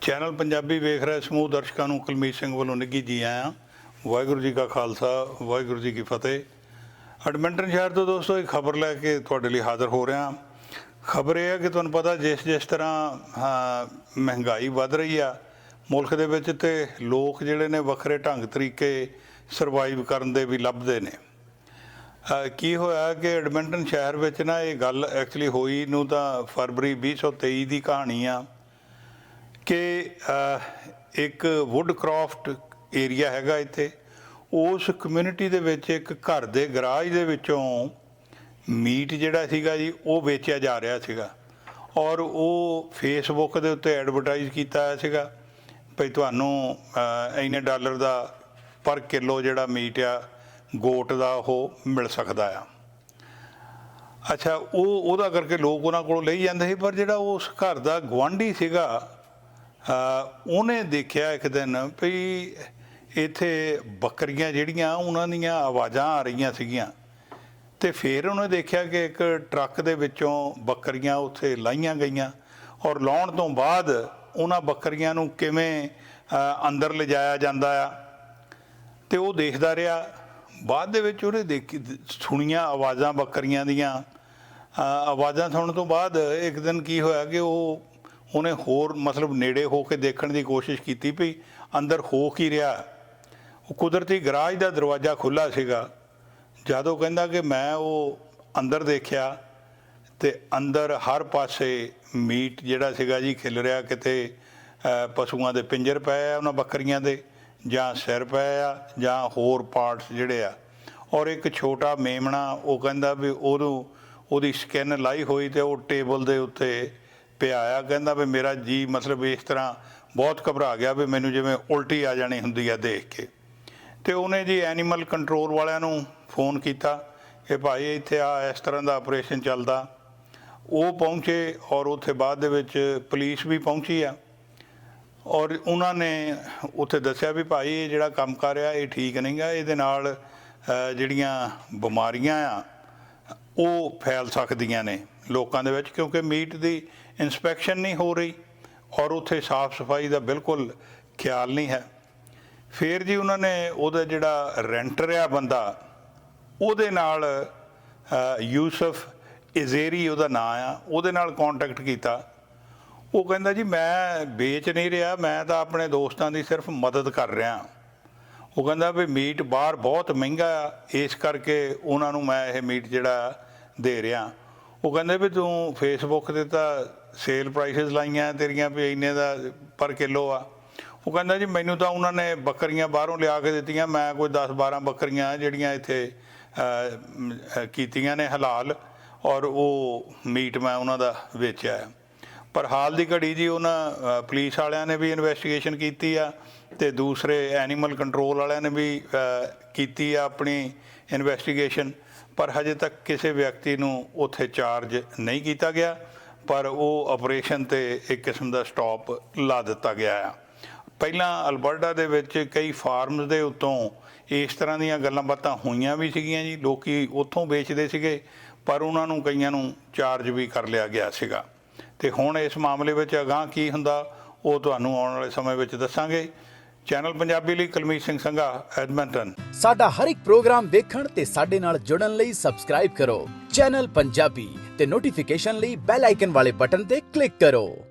Channel Punjabi ਵੇਖ ਰਹੇ ਸਮੂਹ ਦਰਸ਼ਕਾਂ ਨੂੰ ਕੁਲਮੀਤ ਸਿੰਘ ਵੱਲੋਂ ਨਿੱਘੀ ਜੀ ਆਇਆਂ। ਵਾਹਿਗੁਰੂ ਜੀ ਕਾ ਖਾਲਸਾ, ਵਾਹਿਗੁਰੂ ਜੀ ਕੀ ਫਤਿਹ। ਐਡਮਿੰਟਨ ਸ਼ਹਿਰ ਤੋਂ ਦੋਸਤੋ, ਇੱਕ ਖਬਰ ਲੈ ਕੇ ਤੁਹਾਡੇ ਲਈ ਹਾਜ਼ਰ ਹੋ ਰਿਹਾ। ਖਬਰ ਇਹ ਹੈ ਕਿ ਤੁਹਾਨੂੰ ਪਤਾ ਜਿਸ ਜਿਸ ਤਰ੍ਹਾਂ ਮਹਿੰਗਾਈ ਵੱਧ ਰਹੀ ਆ, ਮੁਲਕ ਦੇ ਵਿੱਚ ਤੇ ਲੋਕ ਜਿਹੜੇ ਨੇ ਵੱਖਰੇ ਢੰਗ ਤਰੀਕੇ ਸਰਵਾਈਵ ਕਰਨ ਦੇ ਵੀ ਲੱਭਦੇ ਨੇ। ਕੀ ਹੋਇਆ ਕਿ ਐਡਮਿੰਟਨ ਸ਼ਹਿਰ ਵਿੱਚ ਨਾ ਇਹ ਗੱਲ ਐਕਚੁਅਲੀ ਹੋਈ ਨੂੰ ਤਾਂ ਫਰਵਰੀ 2023 ਦੀ ਕਹਾਣੀ ਆ। ਕਿ ਇੱਕ ਵੁੱਡ ਵੁੱਡਕ੍ਰਾਫਟ ਏਰੀਆ ਹੈਗਾ ਇੱਥੇ। ਉਸ ਕਮਿਊਨਿਟੀ ਦੇ ਵਿੱਚ, ਇੱਕ ਘਰ ਦੇ ਗਰਾਜ ਦੇ ਵਿੱਚੋਂ ਮੀਟ ਜਿਹੜਾ ਸੀਗਾ ਜੀ, ਉਹ ਵੇਚਿਆ ਜਾ ਰਿਹਾ ਸੀਗਾ। ਔਰ ਉਹ ਫੇਸਬੁੱਕ ਦੇ ਉੱਤੇ ਐਡਵਰਟਾਈਜ਼ ਕੀਤਾ ਹੋਇਆ ਸੀਗਾ ਭਈ ਤੁਹਾਨੂੰ ਇੰਨੇ ਡਾਲਰ ਦਾ ਪਰ ਕਿਲੋ ਜਿਹੜਾ ਮੀਟ ਆ ਗੋਟ ਦਾ ਉਹ ਮਿਲ ਸਕਦਾ ਆ। ਅੱਛਾ, ਉਹ, ਉਹਦਾ ਕਰਕੇ ਲੋਕ ਉਹਨਾਂ ਕੋਲੋਂ ਲਈ ਜਾਂਦੇ ਸੀ, ਪਰ ਜਿਹੜਾ ਉਸ ਘਰ ਦਾ ਗਵਾਂਢੀ ਸੀਗਾ ਉਹਨੇ ਦੇਖਿਆ ਇੱਕ ਦਿਨ ਵੀ ਇੱਥੇ ਬੱਕਰੀਆਂ ਜਿਹੜੀਆਂ ਉਹਨਾਂ ਦੀਆਂ ਆਵਾਜ਼ਾਂ ਆ ਰਹੀਆਂ ਸੀਗੀਆਂ। ਤੇ ਫਿਰ ਉਹਨੇ ਦੇਖਿਆ ਕਿ ਇੱਕ ਟਰੱਕ ਦੇ ਵਿੱਚੋਂ ਬੱਕਰੀਆਂ ਉੱਥੇ ਲਾਈਆਂ ਗਈਆਂ ਔਰ ਲਾਉਣ ਤੋਂ ਬਾਅਦ ਉਹਨਾਂ ਬੱਕਰੀਆਂ ਨੂੰ ਕਿਵੇਂ ਅੰਦਰ ਲਿਜਾਇਆ ਜਾਂਦਾ ਆ। ਤੇ ਉਹ ਦੇਖਦਾ ਰਿਹਾ। ਬਾਅਦ ਦੇ ਵਿੱਚ ਉਹਨੇ ਦੇਖੀ, ਸੁਣੀਆਂ ਆਵਾਜ਼ਾਂ ਬੱਕਰੀਆਂ ਦੀਆਂ। ਆਵਾਜ਼ਾਂ ਸੁਣਨ ਤੋਂ ਬਾਅਦ ਇੱਕ ਦਿਨ ਕੀ ਹੋਇਆ ਕਿ ਉਹ ਉਹਨੇ ਹੋਰ ਮਤਲਬ ਨੇੜੇ ਹੋ ਕੇ ਦੇਖਣ ਦੀ ਕੋਸ਼ਿਸ਼ ਕੀਤੀ ਵੀ ਅੰਦਰ ਹੋ ਕੀ ਰਿਹਾ। ਉਹ ਕੁਦਰਤੀ ਗਰਾਜ ਦਾ ਦਰਵਾਜ਼ਾ ਖੁੱਲਾ ਸੀਗਾ। ਜਦੋਂ ਕਹਿੰਦਾ ਕਿ ਮੈਂ ਉਹ ਅੰਦਰ ਦੇਖਿਆ ਤੇ ਅੰਦਰ ਹਰ ਪਾਸੇ ਮੀਟ ਜਿਹੜਾ ਸੀਗਾ ਜੀ ਖਿਲ ਰਿਹਾ। ਕਿਤੇ ਪਸ਼ੂਆਂ ਦੇ ਪਿੰਜਰ ਪਏ ਆ ਉਹਨਾਂ ਬੱਕਰੀਆਂ ਦੇ, ਜਾਂ ਸਿਰ ਪਏ ਆ, ਜਾਂ ਹੋਰ ਪਾਰਟਸ ਜਿਹੜੇ ਆ। ਔਰ ਇੱਕ ਛੋਟਾ ਮੇਮਣਾ ਉਹ ਕਹਿੰਦਾ ਵੀ ਉਹਨੂੰ ਉਹਦੀ ਸਕਿਨ ਲਾਈ ਹੋਈ ਤੇ ਉਹ ਟੇਬਲ ਦੇ ਉੱਤੇ ਪਿਆਇਆ ਕਹਿੰਦਾ ਵੀ ਮੇਰਾ ਜੀ ਮਤਲਬ ਇਸ ਤਰ੍ਹਾਂ ਬਹੁਤ ਘਬਰਾ ਗਿਆ ਵੀ ਮੈਨੂੰ ਜਿਵੇਂ ਉਲਟੀ ਆ ਜਾਣੀ ਹੁੰਦੀ ਆ ਦੇਖ ਕੇ। ਤੇ ਉਹਨੇ ਜੀ ਐਨੀਮਲ ਕੰਟਰੋਲ ਵਾਲਿਆਂ ਨੂੰ ਫੋਨ ਕੀਤਾ ਕਿ ਭਾਈ ਇੱਥੇ ਆ, ਇਸ ਤਰ੍ਹਾਂ ਦਾ ਆਪਰੇਸ਼ਨ ਚੱਲਦਾ। ਉਹ ਪਹੁੰਚੇ ਔਰ ਉੱਥੇ ਬਾਅਦ ਦੇ ਵਿੱਚ ਪੁਲਿਸ ਵੀ ਪਹੁੰਚੀ ਆ। ਔਰ ਉਹਨਾਂ ਨੇ ਉੱਥੇ ਦੱਸਿਆ ਵੀ ਭਾਈ ਇਹ ਜਿਹੜਾ ਕੰਮ ਕਰ ਰਿਹਾ, ਇਹ ਠੀਕ ਨਹੀਂਗਾ ਇਹਦੇ ਨਾਲ ਜਿਹੜੀਆਂ ਬਿਮਾਰੀਆਂ ਆ, ਉਹ ਫੈਲ ਸਕਦੀਆਂ ਨੇ। ਲੋਕਾਂ ਦੇ ਵਿੱਚ, ਕਿਉਂਕਿ ਮੀਟ ਦੀ ਇਨਸਪੈਕਸ਼ਨ ਨਹੀਂ ਹੋ ਰਹੀ ਔਰ ਉੱਥੇ ਸਾਫ਼ ਸਫ਼ਾਈ ਦਾ ਬਿਲਕੁਲ ਖਿਆਲ ਨਹੀਂ ਹੈ। ਫਿਰ ਜੀ ਉਹਨਾਂ ਨੇ ਉਹਦਾ ਜਿਹੜਾ ਰੈਂਟਰ ਆ ਬੰਦਾ, ਉਹਦੇ ਨਾਲ ਯੂਸਫ ਇਜ਼ੇਰੀ ਉਹਦਾ ਨਾਂ ਆ, ਉਹਦੇ ਨਾਲ ਕੰਟੈਕਟ ਕੀਤਾ। ਉਹ ਕਹਿੰਦਾ ਜੀ, ਮੈਂ ਵੇਚ ਨਹੀਂ ਰਿਹਾ, ਮੈਂ ਤਾਂ ਆਪਣੇ ਦੋਸਤਾਂ ਦੀ ਸਿਰਫ ਮਦਦ ਕਰ ਰਿਹਾ। ਉਹ ਕਹਿੰਦਾ ਵੀ ਮੀਟ ਬਾਹਰ ਬਹੁਤ ਮਹਿੰਗਾ ਆ, ਇਸ ਕਰਕੇ ਉਹਨਾਂ ਨੂੰ ਮੈਂ ਇਹ ਮੀਟ ਜਿਹੜਾ ਦੇ ਰਿਹਾ। ਉਹ ਕਹਿੰਦੇ ਵੀ ਤੂੰ ਫੇਸਬੁੱਕ ਤੇ ਤਾਂ ਸੇਲ ਪ੍ਰਾਈਸਸ ਲਾਈਆਂ, ਤੇਰੀਆਂ ਵੀ ਇੰਨੇ ਦਾ ਪਰ ਕਿਲੋ ਆ। ਉਹ ਕਹਿੰਦਾ ਜੀ, ਮੈਨੂੰ ਤਾਂ ਉਹਨਾਂ ਨੇ ਬੱਕਰੀਆਂ ਬਾਹਰੋਂ ਲਿਆ ਕੇ ਦਿੱਤੀਆਂ, ਮੈਂ ਕੋਈ 10 12 ਬੱਕਰੀਆਂ ਜਿਹੜੀਆਂ ਇੱਥੇ ਕੀਤੀਆਂ ਨੇ ਹਲਾਲ, ਔਰ ਉਹ ਮੀਟ ਮੈਂ ਉਹਨਾਂ ਦਾ ਵੇਚਿਆ ਪਰ ਹਾਲ ਦੀ ਘੜੀ ਜੀ ਉਹਨਾਂ ਪੁਲਿਸ ਵਾਲਿਆਂ ਨੇ ਵੀ ਇਨਵੈਸਟੀਗੇਸ਼ਨ ਕੀਤੀ ਆ ਤੇ ਦੂਸਰੇ ਐਨੀਮਲ ਕੰਟਰੋਲ ਵਾਲਿਆਂ ਨੇ ਵੀ ਕੀਤੀ ਆ ਆਪਣੀ ਇਨਵੈਸਟੀਗੇਸ਼ਨ ਪਰ ਹਜੇ ਤੱਕ ਕਿਸੇ ਵਿਅਕਤੀ ਨੂੰ ਉੱਥੇ ਚਾਰਜ ਨਹੀਂ ਕੀਤਾ ਗਿਆ, ਪਰ ਉਹ ਆਪਰੇਸ਼ਨ ਤੇ ਇੱਕ ਕਿਸਮ ਦਾ ਸਟਾਪ ਲਾ ਦਿੱਤਾ ਗਿਆ ਆ। ਪਹਿਲਾਂ ਅਲਬਰਟਾ ਦੇ ਵਿੱਚ ਕਈ ਫਾਰਮਸ ਦੇ ਉੱਤੋਂ ਇਸ ਤਰ੍ਹਾਂ ਦੀਆਂ ਗੱਲਾਂ ਬਾਤਾਂ ਹੋਈਆਂ ਵੀ ਸੀਗੀਆਂ ਜੀ, ਲੋਕੀ ਉੱਥੋਂ ਵੇਚਦੇ ਸੀਗੇ, ਪਰ ਉਹਨਾਂ ਨੂੰ ਕਈਆਂ ਨੂੰ ਚਾਰਜ ਵੀ ਕਰ ਲਿਆ ਗਿਆ ਸੀਗਾ। ਤੇ ਹੁਣ ਇਸ ਮਾਮਲੇ ਵਿੱਚ ਅਗਾਂਹ ਕੀ ਹੁੰਦਾ, ਉਹ ਤੁਹਾਨੂੰ ਆਉਣ ਵਾਲੇ ਸਮੇਂ ਵਿੱਚ ਦੱਸਾਂਗੇ। ਚੈਨਲ ਪੰਜਾਬੀ ਲਈ ਕੁਲਮੀਤ ਸਿੰਘ ਸੰਘਾ, ਐਡਮਿੰਟਨ। ਸਾਡਾ ਹਰ ਇੱਕ ਪ੍ਰੋਗਰਾਮ ਦੇਖਣ ਤੇ ਸਾਡੇ ਨਾਲ ਜੁੜਨ ਲਈ ਸਬਸਕ੍ਰਾਈਬ ਕਰੋ। ਚੈਨਲ ਪੰਜਾਬੀ ਤੇ ਨੋਟੀਫਿਕੇਸ਼ਨ ਲਈ ਬੈਲ ਆਈਕਨ ਵਾਲੇ ਬਟਨ ਤੇ ਕਲਿੱਕ ਕਰੋ।